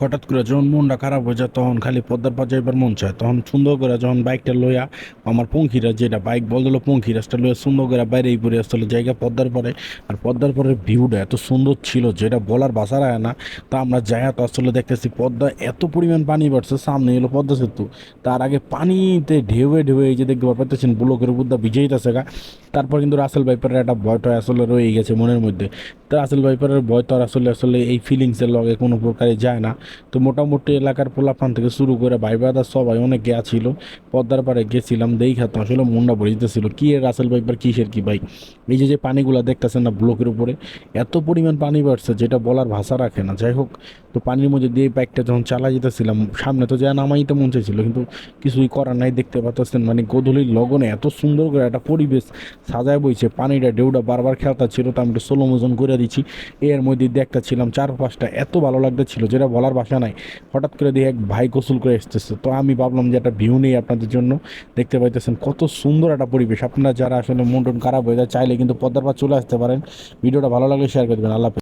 হঠাৎ করে যখন মনটা খারাপ হয়ে যায়, তখন খালি পদ্মার পা যাইবার মন চায়। তখন সুন্দর করে যখন বাইকটা লইয়া আমার পঙ্খিরা যেটা বাইক বলদিল পঙ্খিরাজটা লইয়া সুন্দর করে বাইরেই পড়ে আসছিল, জায়গা পদ্মার পরে। আর পদ্মার পরে ভিউটা এত সুন্দর ছিল, যেটা বলার ভাষা রায় না। তা আমরা যাই তো আসলে দেখতেছি পদ্মা এত পরিমাণ পানি বাড়ছে, সামনে এলো পদ্মা সেতু। তার আগে পানিতে ঢেউয়ে ঢেউয়ে এই যে দেখতে পাচ্ছেন ব্লকের দা বিজয়ীতেছে গা। তারপর কিন্তু রাসেল বাইপারের একটা ভয়টা আসলে রয়ে গেছে মনের মধ্যে। রাসেল বাইপারের ভয় তো আসলে আসলে এই ফিলিংসের লগে কোনো প্রকারে যায় না। তো মোটামুটি এলাকার পোলাপান থেকে শুরু করে ভাই ব্রাদার সবাই অনেক গেয়া ছিল। পদ্মার পাড়ে গেছিলাম, দেখা তো আসলে ভরে যেতেছিল। কি এর রাসেল বাইপার কিসের কি ভাই? এই যে যে পানিগুলো দেখতেছেন না ব্লকের উপরে, এত পরিমাণ পানি বাড়ছে যেটা বলার ভাষা রাখে না। যাই হোক, তো পানির মধ্যে দিয়ে বাইকটা যখন চালা যেতেছিলাম, সামনে তো যা নামাইতে মন চাইছিল, কিন্তু কিছুই করার নাই, দেখতে পাচ্ছেন মানে গোধূলির লগনে এত সুন্দর করে একটা পরিবেশ সাজায় বইছে, পানিটা ডেউটা বারবার খেলতা ছিল তো আমি একটু সোলো মোজন করে দিচ্ছি। এর মধ্যে দেখতে ছিলাম চার পাঁচটা এত ভালো লাগতে ছিল যেটা বলার ভাষা নাই। হঠাৎ করে দিয়ে এক ভাই গোসল করে এসতেছে তো আমি ভাবলাম যে একটা ভিউ নেই আপনাদের জন্য। দেখতে পাইতেছেন কত সুন্দর একটা পরিবেশ। আপনারা যারা আসলে মন টন খারাপ হয়ে যায়, চাইলে কিন্তু পদ্মার পা চলে আসতে পারেন। ভিডিওটা ভালো লাগলে শেয়ার করে দেবেন। আল্লাহ।